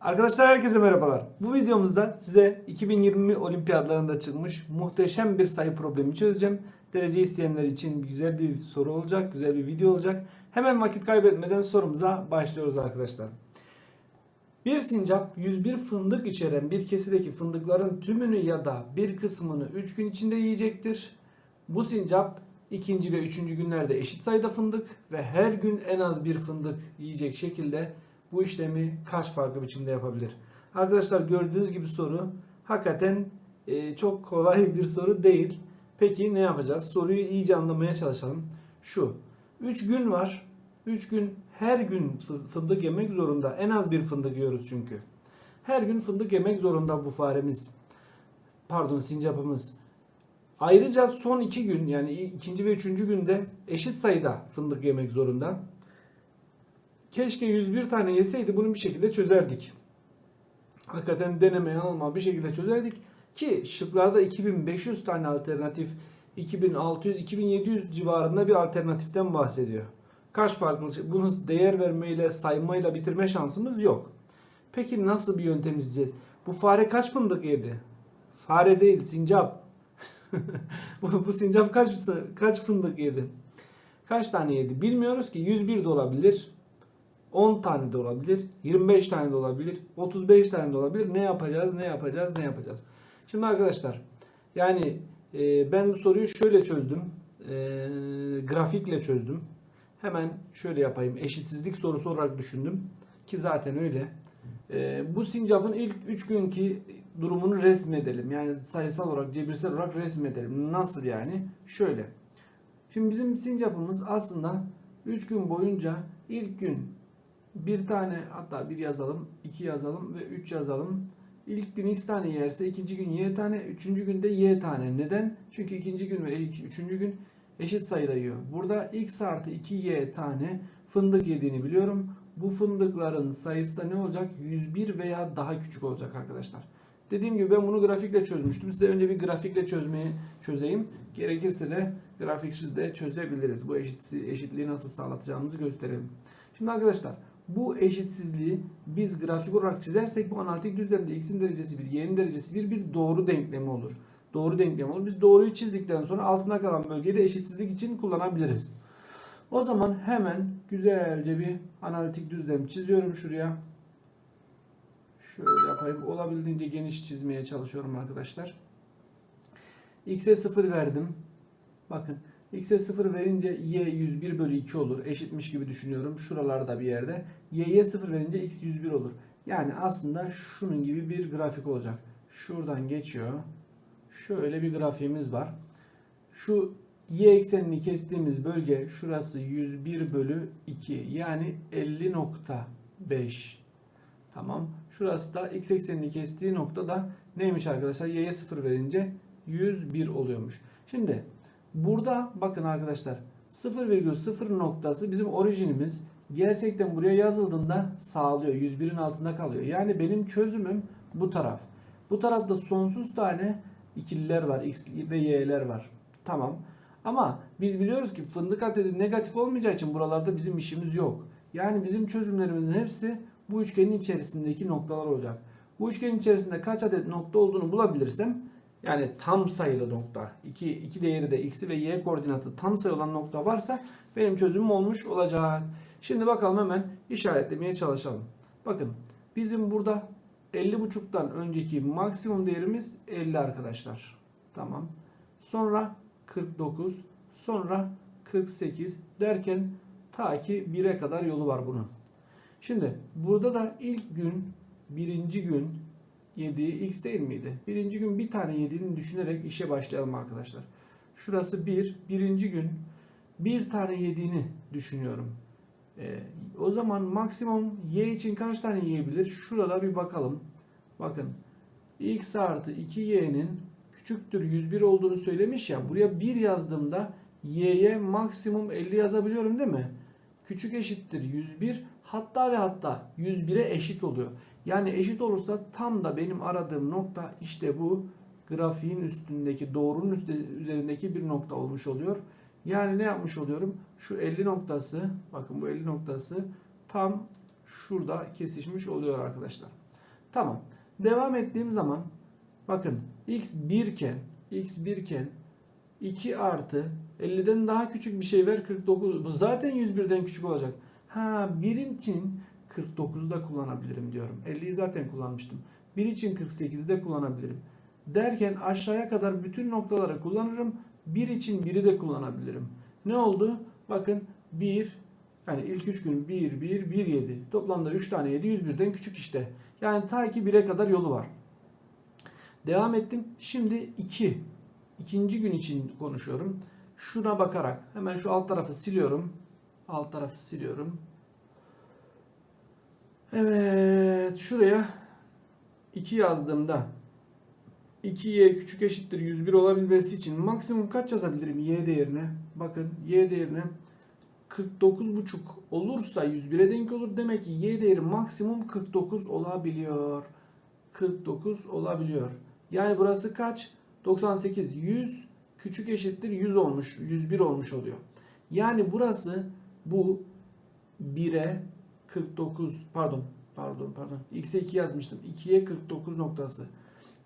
Arkadaşlar herkese merhabalar. Bu videomuzda size 2020 olimpiyatlarında çıkmış muhteşem bir sayı problemi çözeceğim. Derece isteyenler için güzel bir soru olacak, güzel bir video olacak. Hemen vakit kaybetmeden sorumuza başlıyoruz arkadaşlar. Bir sincap 101 fındık içeren bir kesideki fındıkların tümünü ya da bir kısmını 3 gün içinde yiyecektir. Bu sincap ikinci ve üçüncü günlerde eşit sayıda fındık ve her gün en az bir fındık yiyecek şekilde bu işlemi kaç farklı biçimde yapabilir? Arkadaşlar gördüğünüz gibi soru hakikaten e, çok kolay bir soru değil. Peki ne yapacağız? Soruyu iyice anlamaya çalışalım. Şu 3 gün var. 3 gün her gün fı- fındık yemek zorunda. En az bir fındık yiyoruz çünkü. Her gün fındık yemek zorunda bu faremiz. Pardon sincapımız. Ayrıca son iki gün yani ikinci ve üçüncü günde eşit sayıda fındık yemek zorunda. Keşke 101 tane yeseydi bunu bir şekilde çözerdik. Hakikaten deneme yanılma bir şekilde çözerdik. Ki şıklarda 2500 tane alternatif 2600 2700 civarında bir alternatiften bahsediyor. Kaç farklı şey? Bunu değer vermeyle saymayla bitirme şansımız yok. Peki nasıl bir yöntem izleyeceğiz? Bu fare kaç fındık yedi? Fare değil sincap. bu, bu sincap kaç kaç fındık yedi? Kaç tane yedi? Bilmiyoruz ki 101 de olabilir. 10 tane de olabilir, 25 tane de olabilir, 35 tane de olabilir. Ne yapacağız, ne yapacağız, ne yapacağız? Şimdi arkadaşlar, yani e, ben bu soruyu şöyle çözdüm. E, grafikle çözdüm. Hemen şöyle yapayım. Eşitsizlik sorusu olarak düşündüm. Ki zaten öyle. E, bu sincapın ilk 3 günkü durumunu resmedelim. Yani sayısal olarak, cebirsel olarak resmedelim. Nasıl yani? Şöyle. Şimdi bizim sincapımız aslında 3 gün boyunca ilk gün bir tane hatta bir yazalım, iki yazalım ve üç yazalım. İlk gün x tane yerse ikinci gün y tane, üçüncü günde y tane. Neden? Çünkü ikinci gün ve ilk, üçüncü gün eşit sayıda yiyor. Burada x artı 2y tane fındık yediğini biliyorum. Bu fındıkların sayısı da ne olacak? 101 veya daha küçük olacak arkadaşlar. Dediğim gibi ben bunu grafikle çözmüştüm. Size önce bir grafikle çözmeyi çözeyim. Gerekirse de grafiksiz de çözebiliriz. Bu eşit, eşitliği nasıl sağlatacağımızı gösterelim. Şimdi arkadaşlar bu eşitsizliği biz grafik olarak çizersek bu analitik düzlemde x'in derecesi 1, y'nin derecesi 1 bir doğru denklemi olur. Doğru denklemi olur. Biz doğruyu çizdikten sonra altında kalan bölgeyi de eşitsizlik için kullanabiliriz. O zaman hemen güzelce bir analitik düzlem çiziyorum şuraya. Şöyle yapayım. Olabildiğince geniş çizmeye çalışıyorum arkadaşlar. X'e 0 verdim. Bakın X'e 0 verince Y 101 bölü 2 olur. Eşitmiş gibi düşünüyorum. Şuralarda bir yerde. Y'ye 0 verince X 101 olur. Yani aslında şunun gibi bir grafik olacak. Şuradan geçiyor. Şöyle bir grafiğimiz var. Şu Y eksenini kestiğimiz bölge şurası 101 bölü 2. Yani 50.5. Tamam. Şurası da x eksenini kestiği nokta da neymiş arkadaşlar? Y'ye 0 verince 101 oluyormuş. Şimdi Burada bakın arkadaşlar 0,0 noktası bizim orijinimiz gerçekten buraya yazıldığında sağlıyor. 101'in altında kalıyor. Yani benim çözümüm bu taraf. Bu tarafta sonsuz tane ikililer var. X ve y'ler var. Tamam. Ama biz biliyoruz ki fındık adedi negatif olmayacağı için buralarda bizim işimiz yok. Yani bizim çözümlerimizin hepsi bu üçgenin içerisindeki noktalar olacak. Bu üçgenin içerisinde kaç adet nokta olduğunu bulabilirsem yani tam sayılı nokta. iki, iki değeri de x'i ve y koordinatı tam sayı olan nokta varsa benim çözümüm olmuş olacak. Şimdi bakalım hemen işaretlemeye çalışalım. Bakın bizim burada 50.5'tan önceki maksimum değerimiz 50 arkadaşlar. Tamam. Sonra 49, sonra 48 derken ta ki 1'e kadar yolu var bunun. Şimdi burada da ilk gün birinci gün yediği x değil miydi? Birinci gün bir tane yediğini düşünerek işe başlayalım arkadaşlar. Şurası bir. Birinci gün bir tane yediğini düşünüyorum. Ee, o zaman maksimum y için kaç tane yiyebilir? Şurada bir bakalım. Bakın x artı 2y'nin küçüktür 101 olduğunu söylemiş ya. Buraya 1 yazdığımda y'ye maksimum 50 yazabiliyorum değil mi? Küçük eşittir 101 hatta ve hatta 101'e eşit oluyor. Yani eşit olursa tam da benim aradığım nokta işte bu grafiğin üstündeki doğrunun üstü, üzerindeki bir nokta olmuş oluyor. Yani ne yapmış oluyorum? Şu 50 noktası bakın bu 50 noktası tam şurada kesişmiş oluyor arkadaşlar. Tamam. Devam ettiğim zaman bakın x 1 iken x 1 iken 2 artı 50'den daha küçük bir şey ver 49. Bu zaten 101'den küçük olacak. Ha 1 için 49'u da kullanabilirim diyorum. 50'yi zaten kullanmıştım. 1 için 48'i de kullanabilirim. Derken aşağıya kadar bütün noktaları kullanırım. 1 için 1'i de kullanabilirim. Ne oldu? Bakın 1 yani ilk 3 gün 1 1 1 7. Toplamda 3 tane 7 101'den küçük işte. Yani ta ki 1'e kadar yolu var. Devam ettim. Şimdi 2. İkinci gün için konuşuyorum. Şuna bakarak hemen şu alt tarafı siliyorum. Alt tarafı siliyorum. Evet, şuraya 2 yazdığımda 2y küçük eşittir 101 olabilmesi için maksimum kaç yazabilirim y değerine? Bakın y değerine 49,5 olursa 101'e denk olur. Demek ki y değeri maksimum 49 olabiliyor. 49 olabiliyor. Yani burası kaç? 98. 100 küçük eşittir 100 olmuş. 101 olmuş oluyor. Yani burası bu 1'e 49 pardon pardon pardon x'e 2 yazmıştım. 2'ye 49 noktası.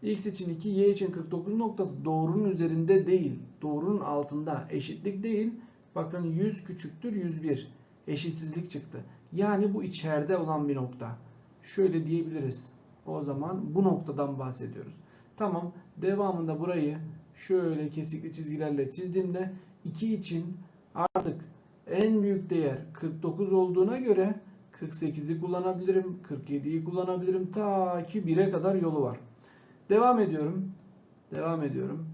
X için 2, Y için 49 noktası doğrunun üzerinde değil. Doğrunun altında. Eşitlik değil. Bakın 100 küçüktür 101. Eşitsizlik çıktı. Yani bu içeride olan bir nokta. Şöyle diyebiliriz. O zaman bu noktadan bahsediyoruz. Tamam. Devamında burayı şöyle kesikli çizgilerle çizdiğimde 2 için artık en büyük değer 49 olduğuna göre 48'i kullanabilirim, 47'yi kullanabilirim. Ta ki 1'e kadar yolu var. Devam ediyorum. Devam ediyorum.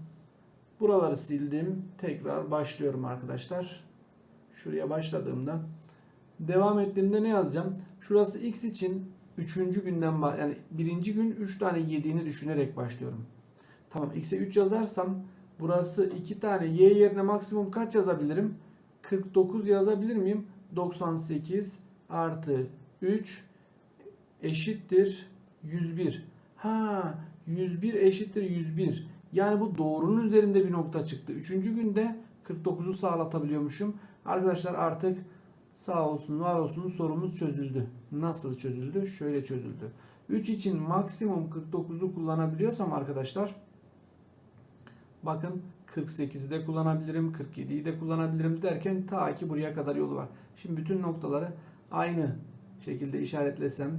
Buraları sildim. Tekrar başlıyorum arkadaşlar. Şuraya başladığımda devam ettiğimde ne yazacağım? Şurası x için 3. günden yani birinci gün 3 tane yediğini düşünerek başlıyorum. Tamam x'e 3 yazarsam burası 2 tane y yerine maksimum kaç yazabilirim? 49 yazabilir miyim? 98 artı 3 eşittir 101. Ha 101 eşittir 101. Yani bu doğrunun üzerinde bir nokta çıktı. Üçüncü günde 49'u sağlatabiliyormuşum. Arkadaşlar artık sağ olsun var olsun sorumuz çözüldü. Nasıl çözüldü? Şöyle çözüldü. 3 için maksimum 49'u kullanabiliyorsam arkadaşlar bakın 48'i de kullanabilirim, 47'yi de kullanabilirim derken ta ki buraya kadar yolu var. Şimdi bütün noktaları aynı şekilde işaretlesem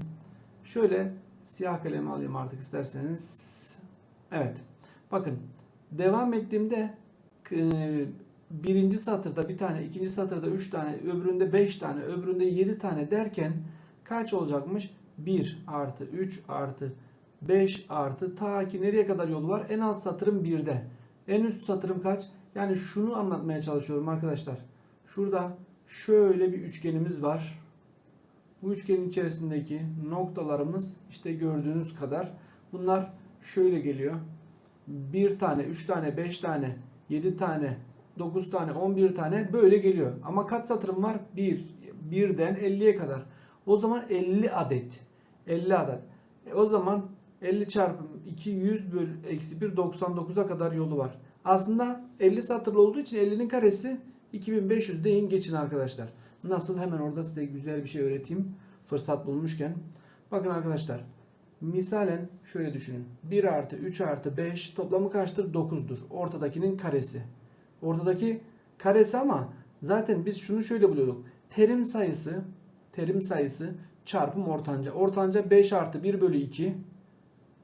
şöyle siyah kalemi alayım artık isterseniz. Evet. Bakın devam ettiğimde birinci satırda bir tane, ikinci satırda üç tane, öbüründe beş tane, öbüründe yedi tane derken kaç olacakmış? 1 artı 3 artı 5 artı ta ki nereye kadar yolu var? En alt satırım 1'de. En üst satırım kaç? Yani şunu anlatmaya çalışıyorum arkadaşlar. Şurada şöyle bir üçgenimiz var. Bu üçgenin içerisindeki noktalarımız işte gördüğünüz kadar. Bunlar şöyle geliyor. 1 tane, 3 tane, 5 tane, 7 tane, 9 tane, 11 tane böyle geliyor. Ama kaç satırım var? 1. 1'den 50'ye kadar. O zaman 50 adet. 50 adet. E o zaman 50 çarpı 200 bölü eksi 1 99'a kadar yolu var. Aslında 50 satırlı olduğu için 50'nin karesi 2500 deyin geçin arkadaşlar. Nasıl hemen orada size güzel bir şey öğreteyim. Fırsat bulmuşken. Bakın arkadaşlar. Misalen şöyle düşünün. 1 artı 3 artı 5 toplamı kaçtır? 9'dur. Ortadakinin karesi. Ortadaki karesi ama zaten biz şunu şöyle buluyorduk. Terim sayısı terim sayısı çarpım ortanca. Ortanca 5 artı 1 bölü 2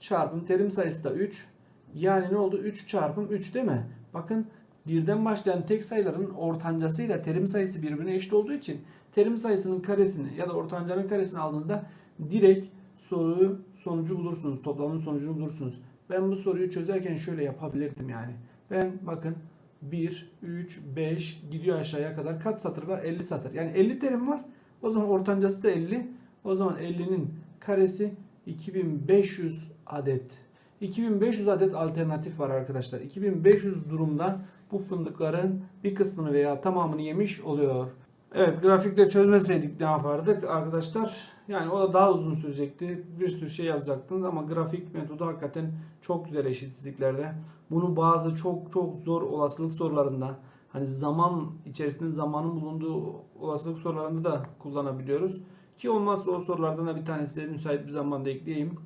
çarpım terim sayısı da 3. Yani ne oldu? 3 çarpım 3 değil mi? Bakın birden başlayan tek sayıların ortancasıyla terim sayısı birbirine eşit olduğu için terim sayısının karesini ya da ortancanın karesini aldığınızda direkt soruyu sonucu bulursunuz. Toplamın sonucunu bulursunuz. Ben bu soruyu çözerken şöyle yapabilirdim yani. Ben bakın 1, 3, 5 gidiyor aşağıya kadar kaç satır var? 50 satır. Yani 50 terim var. O zaman ortancası da 50. O zaman 50'nin karesi 2500 adet. 2500 adet alternatif var arkadaşlar. 2500 durumda bu fındıkların bir kısmını veya tamamını yemiş oluyor. Evet grafikte çözmeseydik ne yapardık arkadaşlar? Yani o da daha uzun sürecekti. Bir sürü şey yazacaktınız ama grafik metodu hakikaten çok güzel eşitsizliklerde. Bunu bazı çok çok zor olasılık sorularında hani zaman içerisinde zamanın bulunduğu olasılık sorularında da kullanabiliyoruz. Ki olmazsa o sorulardan da bir tanesi de müsait bir zamanda ekleyeyim.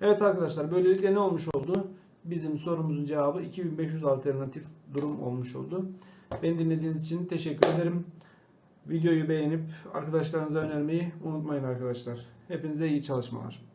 Evet arkadaşlar böylelikle ne olmuş oldu? Bizim sorumuzun cevabı 2500 alternatif durum olmuş oldu. Beni dinlediğiniz için teşekkür ederim. Videoyu beğenip arkadaşlarınıza önermeyi unutmayın arkadaşlar. Hepinize iyi çalışmalar.